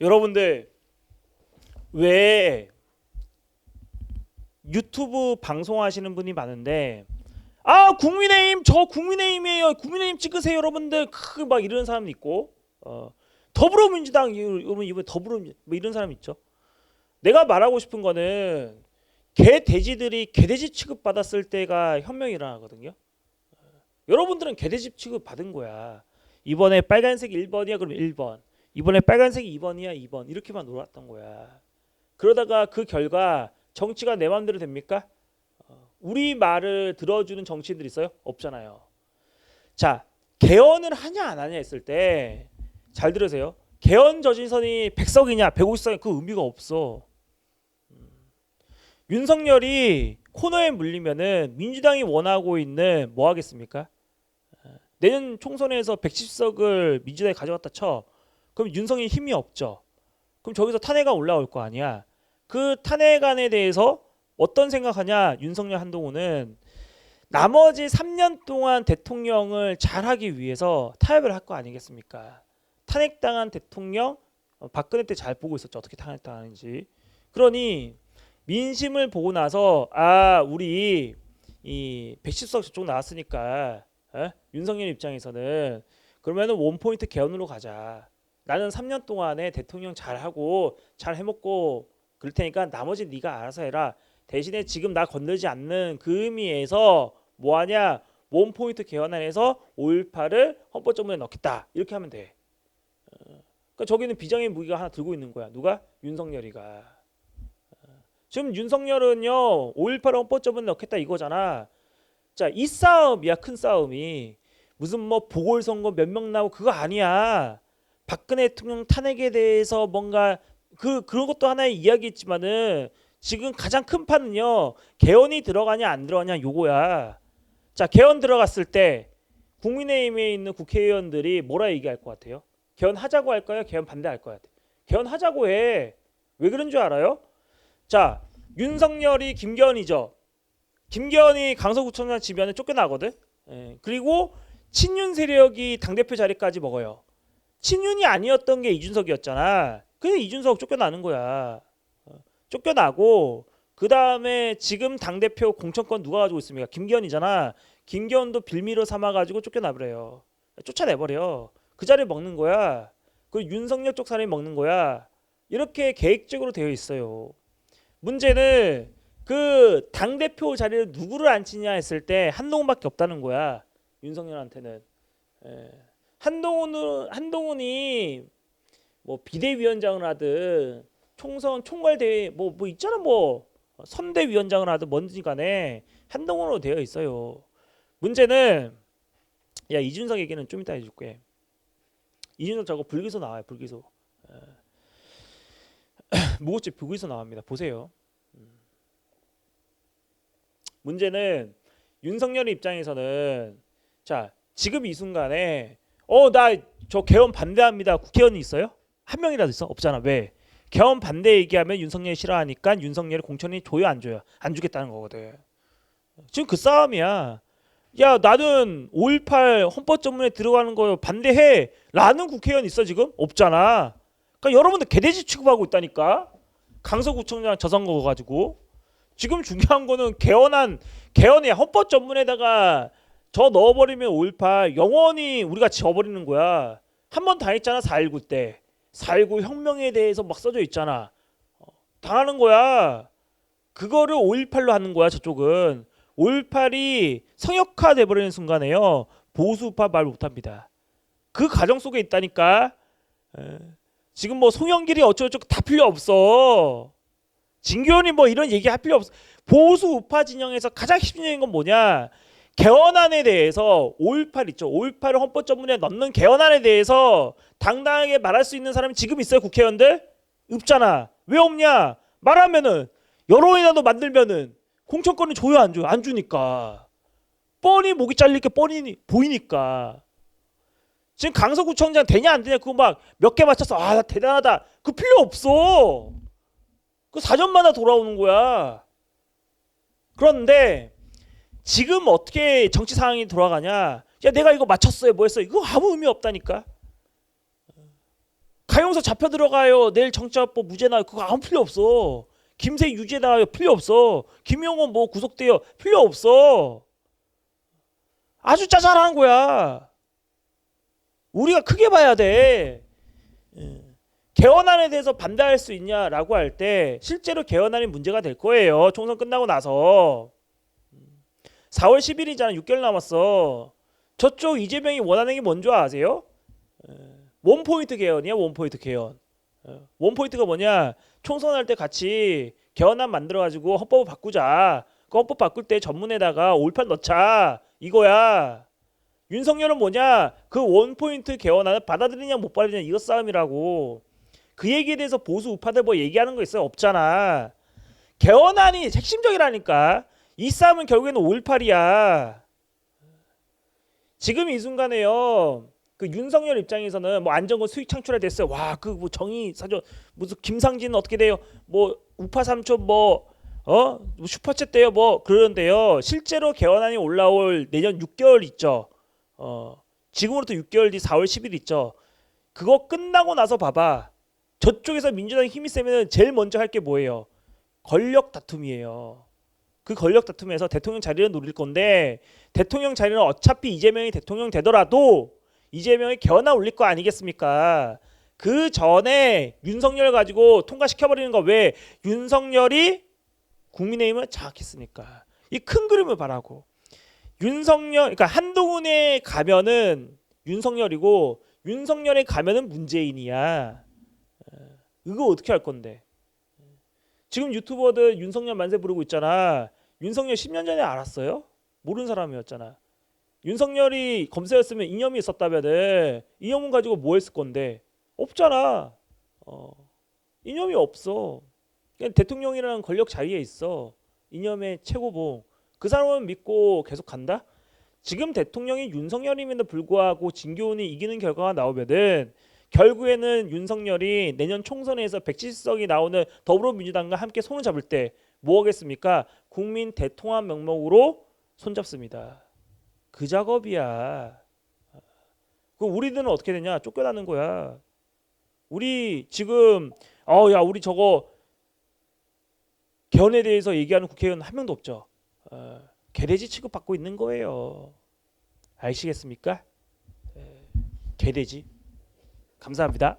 여러분들 왜 유튜브 방송하시는 분이 많은데 아 국민의힘 저 국민의힘이에요. 국민의힘 찍으세요 여러분들. 크막 이런 사람 있고 어, 더불어민주당 이- 여러분 이번 더불어민 뭐 이런 사람 있죠? 내가 말하고 싶은 거는 개 돼지들이 개돼지 취급 받았을 때가 혁명이 일어나거든요. 어, 여러분들은 개돼지 취급 받은 거야. 이번에 빨간색 1번이야? 그럼 1번 이번에 빨간색이 2번이야 2번 이렇게만 놀았던 거야 그러다가 그 결과 정치가 내 마음대로 됩니까? 어, 우리 말을 들어주는 정치인들 있어요? 없잖아요. 자, 개헌을 하냐 안 하냐 했을 때 잘 들으세요. 개헌 저지선이 100석이냐 150석이냐 그 의미가 없어. 음. 윤석열이 코너에 물리면은 민주당이 원하고 있는 뭐 하겠습니까? 어, 내년 총선에서 110석을 민주당이 가져갔다 쳐. 그럼 윤석열이 힘이 없죠. 그럼 저기서 탄핵안 올라올 거 아니야. 그 탄핵안에 대해서 어떤 생각하냐 윤석열 한동훈은 나머지 3년 동안 대통령을 잘하기 위해서 타협을 할 거 아니겠습니까? 탄핵당한 대통령 어, 박근혜 때 잘 보고 있었죠 어떻게 탄핵당하는지 그러니 민심을 보고 나서 아 우리 이 110석 저쪽 나왔으니까 에? 윤석열 입장에서는 그러면은 원 포인트 개헌으로 가자. 나는 3년 동안에 대통령 잘하고 잘 해먹고 그럴 테니까 나머지 네가 알아서 해라. 대신에 지금 나 건들지 않는 그 의미에서 뭐하냐 원 포인트 개헌안에서 5.18을 헌법조문에 넣겠다 이렇게 하면 돼. 어, 그러니까 저기는 비장의 무기가 하나 들고 있는 거야. 누가 윤석열이가. 어, 지금 윤석열은요 5.18 헌법조문에 넣겠다 이거잖아. 자 이 싸움이야 큰 싸움이 무슨 뭐 보궐선거 몇 명 나고 그거 아니야. 박근혜 대통령 탄핵에 대해서 뭔가 그 그런 것도 하나의 이야기있지만은 지금 가장 큰 판은요 개헌이 들어가냐 안 들어가냐 요거야. 자 개헌 들어갔을 때 국민의힘에 있는 국회의원들이 뭐라 얘기할 것 같아요? 개헌 하자고 할까요? 개헌 반대할 것 같아요. 개헌 하자고 해. 왜 그런 줄 알아요? 자 윤석열이 김기현이죠. 김기현이 강서구청장 지면에 쫓겨나거든. 예, 그리고 친윤 세력이 당 대표 자리까지 먹어요. 친윤이 아니었던 게 이준석이었잖아. 그냥 이준석 쫓겨나는 거야. 어, 쫓겨나고 그 다음에 지금 당 대표 공천권 누가 가지고 있습니까? 김기현이잖아. 김기현도 빌미로 삼아가지고 쫓겨나버려요. 쫓아내버려. 그 자리 먹는 거야. 그 윤석열 쪽 사람이 먹는 거야. 이렇게 계획적으로 되어 있어요. 문제는 그 당 대표 자리를 누구를 앉히냐 했을 때 한동훈밖에 없다는 거야. 윤석열한테는. 예. 한동훈은 한동훈이 뭐 비대위원장을 하든 총선 총괄 대회 뭐뭐 있잖아 뭐 선대위원장을 하든 뭔지 간에 한동훈으로 되어 있어요. 문제는 야 이준석 얘기는 좀 이따 해줄게. 이준석 저거 불기소 나와요 불기소. 에. 무고죄 불기소 나옵니다. 보세요. 음. 문제는 윤석열 입장에서는 자 지금 이 순간에 어 나 저 개헌 반대합니다. 국회의원이 있어요? 한 명이라도 있어? 없잖아. 왜? 개헌 반대 얘기하면 윤석열이 싫어하니까 윤석열이 공천이 줘요 안 줘요? 안 주겠다는 거거든. 지금 그 싸움이야. 야 나는 5.18 헌법전문에 들어가는 거 반대해. 라는 국회의원 있어 지금? 없잖아. 그러니까 여러분들 개돼지 취급하고 있다니까. 강서구청장 저 선거 가지고. 지금 중요한 거는 개헌안 개헌의 헌법 전문에다가 저 넣어버리면 5.18 영원히 우리가 지워버리는 거야. 한 번 당했잖아 4.19 때. 4.19 혁명에 대해서 막 써져 있잖아. 어, 당하는 거야. 그거를 5.18로 하는 거야 저쪽은. 5.18이 성역화 돼버리는 순간에요. 보수파 말 못합니다. 그 과정 속에 있다니까. 에. 지금 뭐 송영길이 어쩌고저쩌고 다 필요 없어. 진교현이 뭐 이런 얘기 할 필요 없어. 보수 우파 진영에서 가장 핵심적인 건 뭐냐? 개헌안에 대해서 5.18 있죠. 5.18을 헌법 전문에 넣는 개헌안에 대해서 당당하게 말할 수 있는 사람이 지금 있어요, 국회의원들? 없잖아. 왜 없냐? 말하면은 여론이라도 만들면은 공천권을 줘요, 안 줘요? 안 주니까. 뻔히 목이 잘릴 게 뻔히 보이니까. 지금 강서구청장 되냐 안 되냐 그거 막 몇 개 맞춰서 아, 나 대단하다. 그 필요 없어. 그 사전마다 돌아오는 거야. 그런데 지금 어떻게 정치 상황이 돌아가냐? 야 내가 이거 맞췄어요, 뭐했어요? 이거 아무 의미 없다니까. 가용 김영석 잡혀 들어가요. 내일 정치화법 무죄 나요. 그거 아무 필요 없어. 김세 유죄 나요. 필요 없어. 김용원 뭐 구속돼요. 필요 없어. 아주 짜잘한 거야. 우리가 크게 봐야 돼. 예. 개헌안에 대해서 반대할 수 있냐라고 할 때 실제로 개헌안이 문제가 될 거예요. 총선 끝나고 나서 4월 10일이잖아. 6개월 남았어. 저쪽 이재명이 원하는 게 뭔지 아세요? 예. 원 포인트 개헌이야. 원 포인트 개헌. 예. 원 포인트가 뭐냐? 총선할 때 같이 개헌안 만들어 가지고 헌법을 바꾸자. 그 헌법 바꿀 때 전문에다가 올판 넣자. 이거야. 윤석열은 뭐냐? 그 원 포인트 개헌안을 받아들이냐 못 받아들이냐 이거 싸움이라고. 그 얘기에 대해서 보수 우파들 뭐 얘기하는 거 있어요? 없잖아. 개헌안이 핵심적이라니까. 이 싸움은 결국에는 5.18이야. 지금 이 순간에요. 그 윤석열 입장에서는 뭐 안정권 수익 창출에 됐어요. 와, 그 뭐 정의 사저 무슨 김상진은 어떻게 돼요? 뭐 우파 삼촌 뭐 어? 뭐 슈퍼챗 돼요. 뭐 그러는데요. 실제로 개헌안이 올라올 내년 6개월 있죠. 어. 지금으로부터 6개월 뒤 4월 10일 있죠. 그거 끝나고 나서 봐봐. 저쪽에서 민주당이 힘이 세면 제일 먼저 할 게 뭐예요? 권력 다툼이에요. 그 권력 다툼에서 대통령 자리를 노릴 건데 대통령 자리는 어차피 이재명이 대통령 되더라도 이재명이 개헌안 올릴 거 아니겠습니까? 그 전에 윤석열 가지고 통과시켜 버리는 거 왜 윤석열이 국민의힘을 장악했으니까 이 큰 그림을 바라고 윤석열 그러니까 한동훈에 가면은 윤석열이고 윤석열에 가면은 문재인이야. 어, 이거 어떻게 할 건데? 지금 유튜버들 윤석열 만세 부르고 있잖아. 윤석열 10년 전에 알았어요? 모르는 사람이었잖아. 윤석열이 검사였으면 이념이 있었다면은 이념은 가지고 뭐 했을 건데? 없잖아. 어. 이념이 없어. 그냥 대통령이라는 권력 자리에 있어. 이념의 최고봉. 그 사람은 믿고 계속 간다? 지금 대통령이 윤석열임에도 불구하고 진교훈이 이기는 결과가 나오면은 결국에는 윤석열이 내년 총선에서 170석이 나오는 더불어민주당과 함께 손을 잡을 때 뭐 하겠습니까? 국민 대통합 명목으로 손잡습니다. 그 작업이야. 그 우리들은 어떻게 되냐? 쫓겨나는 거야. 우리 지금 어 야 우리 저거 개헌에 대해서 얘기하는 국회의원 한 명도 없죠. 어, 개돼지 취급 받고 있는 거예요. 아시겠습니까? 에, 개돼지. 감사합니다.